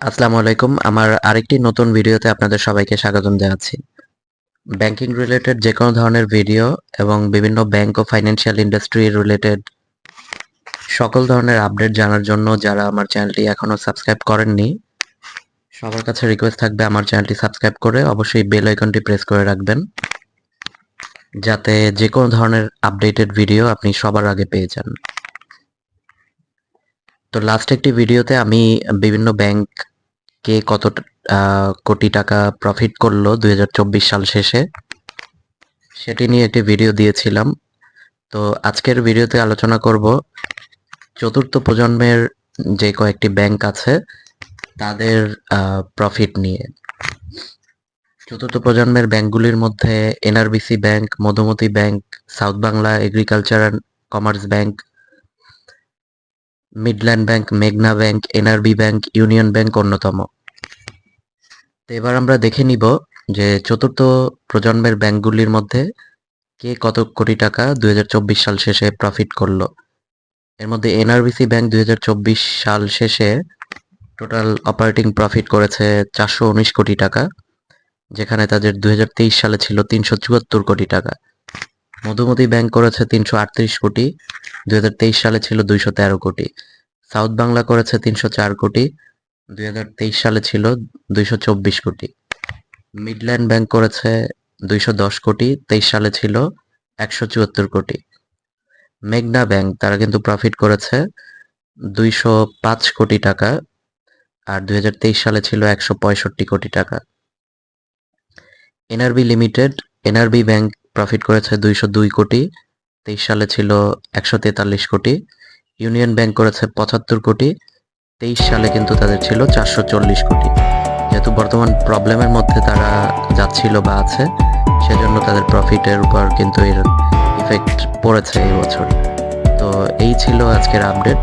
আসসালামু আলাইকুম। আমার আরেকটি নতুন ভিডিওতে আপনাদের সবাইকে স্বাগতম জানাচ্ছি। ব্যাংকিং রিলেটেড যে কোনো ধরনের ভিডিও এবং বিভিন্ন ব্যাংক ও ফাইন্যান্সিয়াল ইন্ডাস্ট্রি রিলেটেড সকল ধরনের আপডেট জানার জন্য যারা আমার চ্যানেলটি এখনও সাবস্ক্রাইব করেননি, সবার কাছে রিকোয়েস্ট থাকবে আমার চ্যানেলটি সাবস্ক্রাইব করে অবশ্যই বেল আইকনটি প্রেস করে রাখবেন। যাতে যে কোনো ধরনের আপডেটেড ভিডিও আপনি সবার আগে পেয়ে যান। তো লাস্ট একটি ভিডিওতে আমি বিভিন্ন ব্যাংক কে কত কোটি টাকা প্রফিট করল দু হাজার চব্বিশ সাল শেষে। সেটি নিয়ে একটি ভিডিও দিয়েছিলাম। তো আজকের ভিডিওতে আলোচনা করব। চতুর্থ প্রজন্মের যে কয়েকটি ব্যাংক আছে, তাদের প্রফিট নিয়ে। চতুর্থ প্রজন্মের ব্যাংকগুলির মধ্যে NRBC bank, Madhumati bank, south Bangla agriculture and commerce bank midland bank মেঘনা bank NRB bank union bank অন্যতম। তো এবার আমরা দেখে নিব যে চতুর্থ প্রজন্মের ব্যাংকগুলির মধ্যে কে কত কোটি টাকা দুই হাজার চব্বিশ সাল শেষে প্রফিট করল। এর মধ্যে এনআরবিসি ব্যাংক দু হাজার চব্বিশ সাল শেষে টোটাল অপারেটিং প্রফিট করেছে চারশো উনিশ কোটি টাকা, যেখানে তাদের দুই হাজার তেইশ সালে ছিল তিনশো চুয়াত্তর কোটি টাকা। মধুমতি ব্যাংক করেছে তিনশো আটত্রিশ কোটি দুই হাজার তেইশ সালে ছিল দুইশো তেরো কোটি। সাউথ বাংলা করেছে তিনশো চার কোটি। দুই হাজার তেইশ সালে ছিল দুইশো চব্বিশ কোটি। মিডল্যান্ড ব্যাংক করেছে দুইশো দশ কোটি। তেইশ সালে ছিল একশো চুয়াত্তর কোটি। মেঘনা ব্যাংক, তারা কিন্তু প্রফিট করেছে দুইশো পাঁচ কোটি টাকা আর দুই হাজার তেইশ সালে ছিল একশো পঁয়ষট্টি কোটি টাকা। NRB limited, NRB bank profit করেছে দুইশো দুই কোটি। তেইশ সালে ছিল একশো তেতাল্লিশ কোটি। ইউনিয়ন ব্যাংক করেছে পঁচাত্তর কোটি। তেইশ সালে কিন্তু তাদের ছিল চারশো চল্লিশ কোটি। যেহেতু বর্তমান প্রবলেমের মধ্যে তারা যাচ্ছিল বা আছে, সেজন্য তাদের প্রফিটের উপর কিন্তু এর ইফেক্ট পড়েছে এই বছর। তো এই ছিল আজকের আপডেট